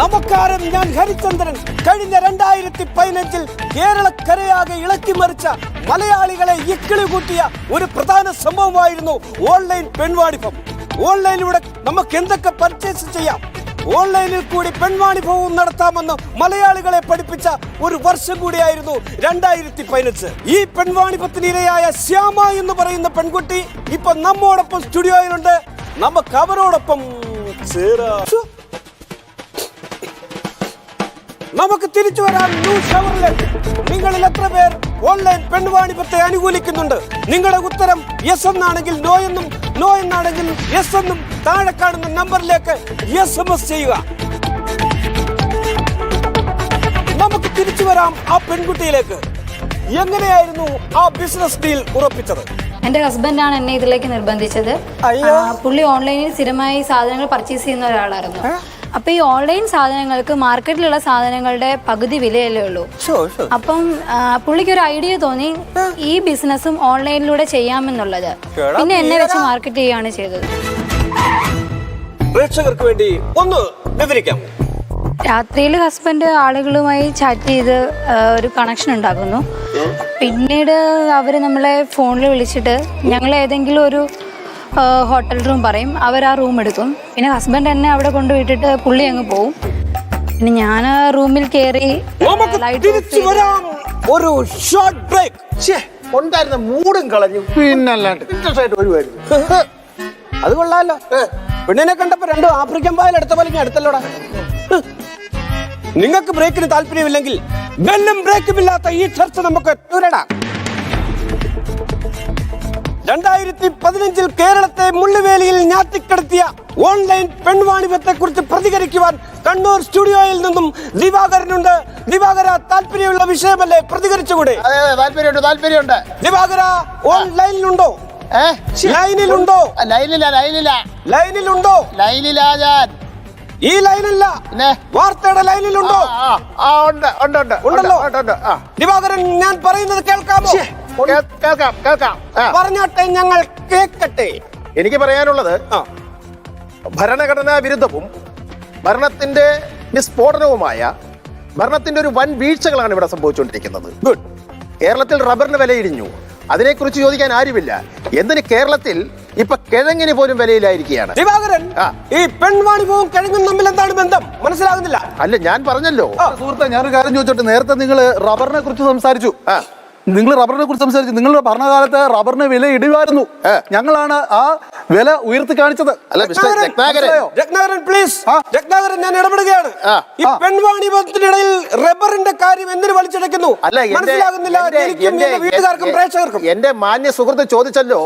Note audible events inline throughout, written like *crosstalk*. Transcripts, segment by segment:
നമസ്കാരം ഞാൻ ഹരിചന്ദ്രൻ കഴിഞ്ഞ രണ്ടായിരത്തി പതിനഞ്ചിൽ കേരളക്കരയാകെ ഇളക്കി മറിച്ച മലയാളികളെ ഇക്കിളി കൂട്ടിയ ഒരു പ്രധാന സംഭവമായിരുന്നു ഓൺലൈൻ പെൺവാണിഭം. ഓൺലൈനിലൂടെ നമുക്ക് എന്തൊക്കെ പർച്ചേസ് ചെയ്യാം? ഓൺലൈനിൽ കൂടി പെൺവാണിഭവും നടത്താമെന്ന് മലയാളികളെ പഠിപ്പിച്ച ഒരു വർഷം കൂടിയായിരുന്നു രണ്ടായിരത്തി പതിനഞ്ച് ഈ പെൺവാണിഭത്തിന് ഇരയായ ശ്യാമ എന്ന് പറയുന്ന പെൺകുട്ടി ഇപ്പൊ നമ്മോടൊപ്പം സ്റ്റുഡിയോയിലുണ്ട്. നമുക്ക് അവരോടൊപ്പം ചേരാം. നമുക്ക് തിരിച്ചു വരാം ന്യൂസ് ഷവറിലേക്ക് നിങ്ങളിൽ എത്ര പേർ ഓൺലൈൻ പെൺവാണിപത്തെ അനുകൂലിക്കുന്നുണ്ട്? നിങ്ങളുടെ ഉത്തരം യെസ് എന്നാണെങ്കിൽ നോ എന്നും നോ എന്നാണെങ്കിൽ യെസ് എന്നും താഴെ കാണുന്ന നമ്പറിലേക്ക് എസ് എം എസ് ചെയ്യുക. നമുക്ക് തിരിച്ചു വരാം ആ പെൺകുട്ടിയിലേക്ക്. എങ്ങനെയായിരുന്നു ആ ബിസിനസ് ഡീൽ ഉറപ്പിച്ചത്? എന്റെ ഹസ്ബൻഡാണ് എന്നെ ഇതിലേക്ക് നിർബന്ധിച്ചത്. പുള്ളി ഓൺലൈനിൽ സ്ഥിരമായി സാധനങ്ങൾ പർച്ചേസ് ചെയ്യുന്ന ഒരാളായിരുന്നു. അപ്പൊ ഈ ഓൺലൈൻ സാധനങ്ങൾക്ക് മാർക്കറ്റിലുള്ള സാധനങ്ങളുടെ പകുതി വിലയല്ലേ ഉള്ളൂ. അപ്പം പുള്ളിക്ക് ഒരു ഐഡിയ തോന്നി ഈ ബിസിനസ്സും ഓൺലൈനിലൂടെ ചെയ്യാമെന്നുള്ളത്. പിന്നെ എന്നെ വെച്ച് മാർക്കറ്റ് ചെയ്യാണ് ചെയ്തത്. പ്രേക്ഷകർക്ക് വേണ്ടി ഒന്ന് വിവരിക്കാം. രാത്രിയിൽ ഹസ്ബൻഡ് ആളുകളുമായി ചാറ്റ് ചെയ്ത് ഒരു കണക്ഷൻ ഉണ്ടാക്കുന്നു. പിന്നീട് അവർ നമ്മളെ ഫോണിൽ വിളിച്ചിട്ട് ഞങ്ങൾ ഏതെങ്കിലും ഒരു ഹോട്ടൽ റൂം പറയും. അവർ ആ റൂം എടുക്കും. പിന്നെ ഹസ്ബൻഡ് എന്നെ അവിടെ കൊണ്ടുപോയിട്ടിട്ട് പുള്ളി അങ്ങ് പോവും. പിന്നെ ഞാൻ ആ റൂമിൽ കയറി ഒരു ഷോർട്ട് ബ്രേക്ക് ഉണ്ടായിരുന്ന മൂടും കളഞ്ഞു. പിന്നല്ലാണ്ട്. ഇൻട്രസ്റ്റ് വരുമായിരുന്നു *laughs* അത് കൊള്ളാലോ. പെണ്ണിനെ കണ്ടപ്പോ രണ്ടും ആഫ്രിക്കൻ പായൽ എടുത്ത പോലെ ഞാൻ അടുത്തല്ലോടാ. നിങ്ങൾക്ക് ബ്രേക്കിന് താല്പര്യമില്ലെങ്കിൽ ബെല്ലും ബ്രേക്കും ഇല്ലാത്ത ഈ ചർച്ച നമുക്ക് തുരടാം രണ്ടായിരത്തി പതിനഞ്ചിൽ കേരളത്തെ മുള്ളുവേലിയിൽ ഞാത്തിക്കടത്തിയ ഓൺലൈൻ പെൺവാണിഭത്തെ കുറിച്ച് പ്രതികരിക്കുവാൻ കണ്ണൂർ സ്റ്റുഡിയോയിൽ നിന്നും ദിവാകരനുണ്ട്. ദിവാകര താല്പര്യമുള്ള വിഷയമല്ലേ? പ്രതികരിച്ചുകൂടെ? താല്പര്യമുണ്ട് താല്പര്യമുണ്ട്. ദിവാകര ഓൺലൈനിലുണ്ടോ? ലൈനിലുണ്ടോ? ലൈനില ലൈനില്ല ലൈനില്ല. ലൈനിലുണ്ടോ? ലൈനില്ല ഞാൻ. ഈ ലൈനല്ല. വാർത്തയുടെ ലൈനിലുണ്ടോ? ആ, ആ ഉണ്ട് ഉണ്ട് ഉണ്ട് ഉണ്ടല്ലോ? ദിവാകരൻ ഞാൻ പറയുന്നത് കേൾക്കാമോ? കേൾക്കാം കേൾക്കാം. ആ. പറഞ്ഞാട്ടെ ഞങ്ങൾ കേക്കട്ടെ എനിക്ക് പറയാനുള്ളത് ആ. ഭരണഘടനാ വിരുദ്ധവും ഭരണത്തിന്റെ വിസ്ഫോടനവുമായ ഭരണത്തിന്റെ ഒരു വൻ വീഴ്ചകളാണ് ഇവിടെ സംഭവിച്ചുകൊണ്ടിരിക്കുന്നത്. ഗുഡ് കേരളത്തിൽ റബ്ബറിന് വിലയിടിഞ്ഞു. അതിനെക്കുറിച്ച് ചോദിക്കാൻ ആരുമില്ല. എന്തിന് കേരളത്തിൽ ഇപ്പൊ കിഴങ്ങിന് പോലും വിലയിലായിരിക്കുകയാണ് ദിവാകരൻ ആ. ഈ പെൺവാണിഭവും കിഴങ്ങും തമ്മിൽ എന്താണ് ബന്ധം? മനസ്സിലാകുന്നില്ല. അല്ല ഞാൻ പറഞ്ഞല്ലോ. സുഹൃത്തെ ഞാനൊരു കാര്യം ചോദിച്ചോട്ടെ. നേരത്തെ നിങ്ങൾ റബ്ബറിനെ കുറിച്ച് സംസാരിച്ചു. ആ. നിങ്ങൾ റബ്ബറിനെ കുറിച്ച് സംസാരിച്ചു നിങ്ങളുടെ ഭരണകാലത്ത് റബ്ബറിന് വില ഇടിവായിരുന്നു. ഞങ്ങളാണ് ആ വില ഉയർത്തി കാണിച്ചത്. രത്നാകരൻ, പ്ലീസ്. രത്നാകരൻ ഞാൻ ഇടപെടുകയാണ്. ഈ പെൺവാണിഭത്തിനിടയിൽ റബ്ബറിന്റെ കാര്യം എന്തിനു വലിച്ചടയ്ക്കുന്നു മനസ്സിലാകുന്നില്ല. വീട്ടുകാർക്കും പ്രേക്ഷകർക്കും. എന്റെ മാന്യ സുഹൃത്ത് ചോദിച്ചല്ലോ.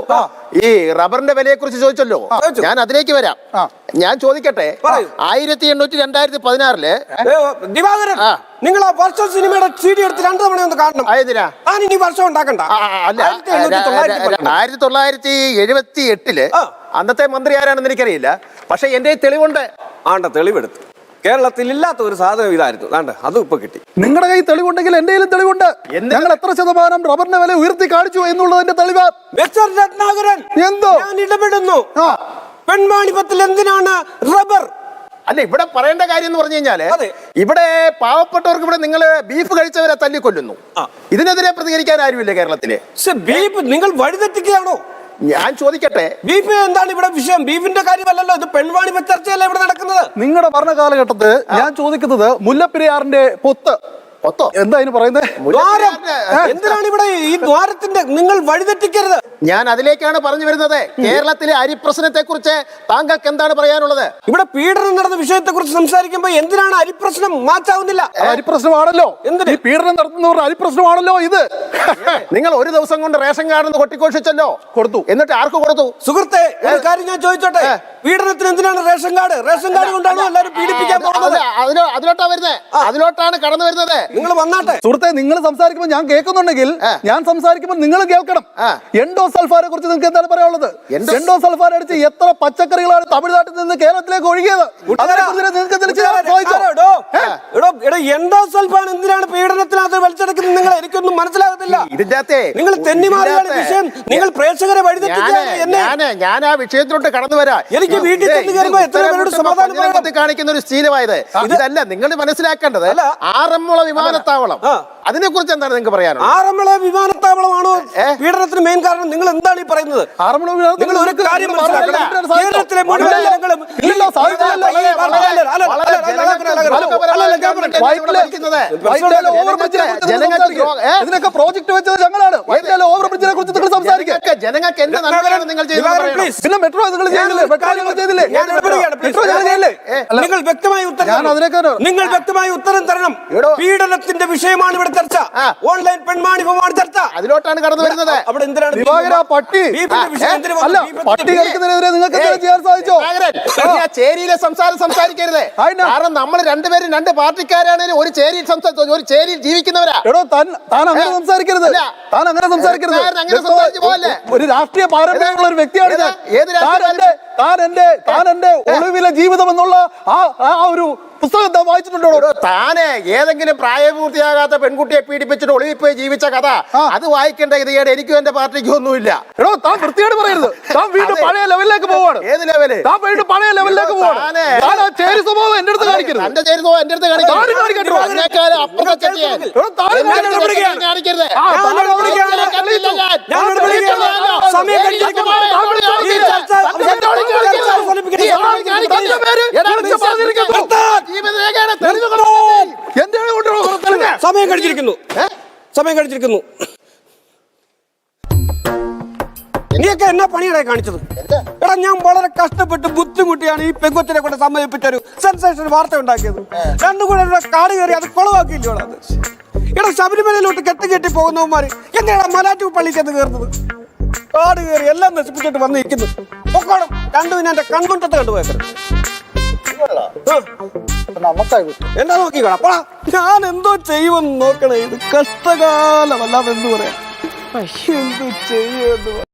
ഈ റബ്ബറിന്റെ വിലയെ കുറിച്ച് ചോദിച്ചല്ലോ ഞാൻ അതിലേക്ക് വരാം. ഞാൻ ചോദിക്കട്ടെ. ആയിരത്തി എണ്ണൂറ്റി രണ്ടായിരത്തി പതിനാറിൽ ദിവാകരൻ. നിങ്ങൾ ആ വർഷം സിനിമയുടെ സി ഡി എടുത്ത് രണ്ടു തവണ ഒന്ന് കാണണം. ആയതിനാ താൻ ഇനി വർഷം ഉണ്ടാക്കണ്ട. അല്ല ആയിരത്തി എണ്ണൂറ്റി തൊള്ളായിരത്തി പന്ത്രണ്ട്. ആയിരത്തി തൊള്ളായിരത്തി എഴുപത്തി എട്ടിൽ ആ. അന്നത്തെ മന്ത്രി ആരാണെന്ന് എനിക്കറിയില്ല. പക്ഷെ എന്റെ കയ്യിൽ തെളിവുണ്ട്. ആണ്ട തെളിവെടുത്ത്. കേരളത്തിൽ ഇല്ലാത്ത ഒരു സാധനം ഇതായിരുന്നു. ആണ്ട് അതും ഇപ്പൊ കിട്ടി. നിങ്ങളുടെ കയ്യിൽ തെളിവുണ്ടെങ്കിൽ എന്റെ കയ്യിലും തെളിവുണ്ട്. എന്ത്? ഞങ്ങൾ എത്ര ശതമാനം റബ്ബറിന്റെ വില ഉയർത്തി കാണിച്ചു എന്നുള്ളതിന്റെ തെളിവ്. മിസ്റ്റർ രത്നാകരൻ എന്തോ? ഞാൻ ഇടപെടുന്നു. ആ. പെൺവാണിഭത്തിൽ എന്തിനാണ് റബ്ബർ അല്ല ഇവിടെ പറയേണ്ട കാര്യം എന്ന് പറഞ്ഞു കഴിഞ്ഞാൽ ഇവിടെ പാവപ്പെട്ടവർക്ക് ഇവിടെ നിങ്ങൾ ബീഫ് കഴിച്ചവരെ തല്ലിക്കൊല്ലുന്നു. ഇതിനെതിരെ പ്രതികരിക്കാൻ ആരുമില്ല കേരളത്തിൽ? ബീഫ് നിങ്ങൾ വഴിതെറ്റിക്കുകയാണോ? ഞാൻ ചോദിക്കട്ടെ. ബീഫ് എന്താണ് ഇവിടെ വിഷയം? ബീഫിന്റെ കാര്യമല്ലല്ലോ ഇത് പെൺവാണിഭ ചർച്ചയല്ല ഇവിടെ നടക്കുന്നത്? നിങ്ങളുടെ ഭരണ കാലഘട്ടത്തിൽ ഞാൻ ചോദിക്കുന്നത് മുല്ലപ്പെരിയാറിന്റെ പൊത്ത്. ഒത്തോ എന്താ അതിന് പറയുന്നത് ദ്വാരം. എന്തിനാണ് ഇവിടെ ഈ ദ്വാരത്തിന്റെ നിങ്ങൾ വഴിതെറ്റിക്കരുത്? ഞാൻ അതിലേക്കാണ് പറഞ്ഞു വരുന്നത്. കേരളത്തിലെ അരി പ്രശ്നത്തെ കുറിച്ച് താങ്കൾക്ക് എന്താണ് പറയാനുള്ളത്? ഇവിടെ പീഡനം നടന്ന വിഷയത്തെ കുറിച്ച് സംസാരിക്കുമ്പോ എന്തിനാണ് അരി പ്രശ്നം മാച്ചാവുന്നില്ല അരി പ്രശ്നമാണല്ലോ എന്തിനാ പീഡനം നടത്തുന്നവർ അരി പ്രശ്നമാണല്ലോ ഇത് നിങ്ങൾ ഒരു ദിവസം കൊണ്ട് റേഷൻ കാർഡ് കൊട്ടിക്കോഷിച്ചല്ലോ കൊടുത്തു. എന്നിട്ട് ആർക്ക് കൊടുത്തു? സുഹൃത്തെ ഒരു കാര്യം ഞാൻ ചോദിച്ചോട്ടെ? പീഡനത്തിന് എന്തിനാണ് റേഷൻ കാർഡ്? റേഷൻ കാർഡ് കൊണ്ടാണോ എല്ലാവരും പീഡിപ്പിക്കാൻ അതിലോട്ടാ വരുന്നത് അതിലോട്ടാണ് കടന്നു വരുന്നത്. നിങ്ങൾ വന്നാട്ടെ. സുഹൃത്തെ നിങ്ങൾ സംസാരിക്കുമ്പോൾ ഞാൻ കേൾക്കുന്നുണ്ടെങ്കിൽ ഞാൻ സംസാരിക്കുമ്പോൾ നിങ്ങൾ കേൾക്കണം. എൻഡോ സൾഫാരെ കുറിച്ച് നിങ്ങൾക്ക് എന്താണ് പറയാനുള്ളത്? എൻഡോ- സൾഫാർ അടിച്ച് എത്ര പച്ചക്കറികളാണ് തമിഴ്നാട്ടിൽ നിന്ന് കേരളത്തിലേക്ക് ഒഴുകിയത്? എൻഡോ സൾഫാൻ എന്തിനാണ് പീഡനത്തിനകത്ത് വലിച്ചെടുക്കുന്നത്? നിങ്ങൾ എനിക്കൊന്നും മനസ്സിലാകുന്നില്ല ഇതിന്റെ നിങ്ങൾ തെന്നിമാറിയാണ് വിഷയം. നിങ്ങൾ പ്രേക്ഷകരെ എന്നെ ഞാൻ ആ വിഷയത്തിലോട്ട് കടന്നു വരാം. എനിക്ക് വീട്ടിൽ കാണിക്കുന്ന ഒരു ശീലമായത്. ഇതല്ല നിങ്ങൾ മനസ്സിലാക്കേണ്ടത് ആറന്മുള ആറന്മുള വിമാനത്താവളം ആ. അതിനെ കുറിച്ച് എന്താണ് നിങ്ങൾക്ക് പറയാനുള്ളത്? ആറന്മുള വിമാനത്താവളമാണോ? പീഡനത്തിന് മെയിൻ കാരണം? നിങ്ങൾ എന്താണ് ഈ പറയുന്നത്? ആറന്മുള നിങ്ങൾ ഒരു കാര്യം മനസ്സിലാക്കണം? കേരളത്തിലെ മുഴുവൻ ജനങ്ങളും? ഇതിനൊക്കെ പ്രോജക്ട് വെച്ചത് ഞങ്ങളാണ്. വൈറ്റിലെ ഓവർ ബ്രിഡ്ജിനെ കുറിച്ച് നിങ്ങൾ സംസാരിക്കുക ജനങ്ങൾക്ക് നിങ്ങൾ പിന്നെ മെട്രോ നിങ്ങൾ ചെയ്തില്ലേ? മെട്രോ ചെയ്തില്ലേ. മെട്രോ നിങ്ങൾ ചെയ്തില്ലേ നിങ്ങൾ വ്യക്തമായ ഉത്തരം തരണം. നിങ്ങൾ വ്യക്തമായി ഉത്തരം തരണം. പീഡനത്തിന്റെ വിഷയമാണ് ഇവിടെ ചർച്ച. ഓൺലൈൻ ഓൺലൈൻ പെൺമാണിഭമാണ് ചർച്ച. അതിലോട്ടാണ് കടന്നു വരുന്നത്. അവിടെ എന്തിനാണ് പട്ടി. അല്ല പട്ടി കളിക്കുന്നതിനെതിരെ നിങ്ങൾക്ക് ചെയ്യാൻ സാധിച്ചോ? ചേരിയിലെ സംസാരം സംസാരിക്കരുത്. കാരണം നമ്മൾ രണ്ടുപേരും രണ്ട് പാർട്ടിക്കാരാണെങ്കിലും ഒരു ചേരിയിൽ സംസാരിച്ചു ഒരു ചേരിയിൽ ജീവിക്കുന്നവരാ. എടോ താൻ താൻ അങ്ങനെ? സംസാരിക്കരുത്. താൻ അങ്ങനെ സംസാരിക്കരുത്. ഒരു രാഷ്ട്രീയ പാരമ്പര്യമുള്ള ഒരു വ്യക്തിയാണ് ഞാൻ. ഏത് രാഷ്ട്രീയ താൻ എന്റെ താൻ എന്റെ ഒളിവിലെ ജീവിതം എന്നുള്ള ആ ആ ഒരു പുസ്തകം താൻ വായിച്ചിട്ടുണ്ടോ? താനെ ഏതെങ്കിലും പ്രായപൂർത്തിയാകാത്ത പെൺകുട്ടിയെ പീഡിപ്പിച്ചിട്ട് ഒളിവിൽ പോയി ജീവിച്ച കഥ. അത് വായിക്കേണ്ട ഗതികേട് എനിക്കും എന്റെ പാർട്ടിക്കും ഒന്നുമില്ല. എടോ താൻ വൃത്തിയോട് പറയരുത്. താൻ വീണ്ടും. പഴയ ലെവലിലേക്ക് പോവാണ്. ഏത് ലെവൽ? താൻ വീണ്ടും പഴയ ലെവലിലേക്ക് പോവാണ്. ചേരി സ്വഭാവം എന്റെ അടുത്ത് കാണിക്കരുത്. എന്റെ ചേരി സ്വഭാവം എന്റെ അടുത്ത് കാണിക്കരുത്. കാണിക്കരുത്. ആ, സമയം കഴിച്ചിരിക്കുന്നു. സമയം കഴിച്ചിരിക്കുന്നു. നീയൊക്കെ എന്നാ പണിയാണ് കാണിച്ചത്? എടാ ഞാൻ വളരെ കഷ്ടപ്പെട്ട് ബുദ്ധിമുട്ടിയാണ് ഈ പെങ്കൊച്ചിനെ കൊണ്ട് സമ്മതിപ്പിച്ചൊരു സെൻസേഷൻ വാർത്ത ഉണ്ടാക്കിയത്. രണ്ടും കൂടെ കാട് കയറി അത് കുളവാക്കിയില്ലോ അത് എടാ ശബരിമലയിലോട്ട് കെട്ടി കെട്ടി പോകുന്നവന്മാര് എന്താണ് മലാറ്റു പള്ളിക്കത്ത് കയറുന്നത്? കാട് കയറി എല്ലാം നശിപ്പിച്ചിട്ട് വന്ന് നിൽക്കുന്നു പൊക്കോണം. രണ്ടു പിന്നെ എന്റെ കൺമുട്ടത്ത് കണ്ടുപോയത് എന്നാ നോക്കിക്കോളാം അപ്പളാ ഞാൻ എന്തോ ചെയ്യുമെന്ന് നോക്കണേ. ഇത് കഷ്ടകാലമല്ലാതെ എന്തു പറയാ? എന്തോ ചെയ്യുമെന്ന്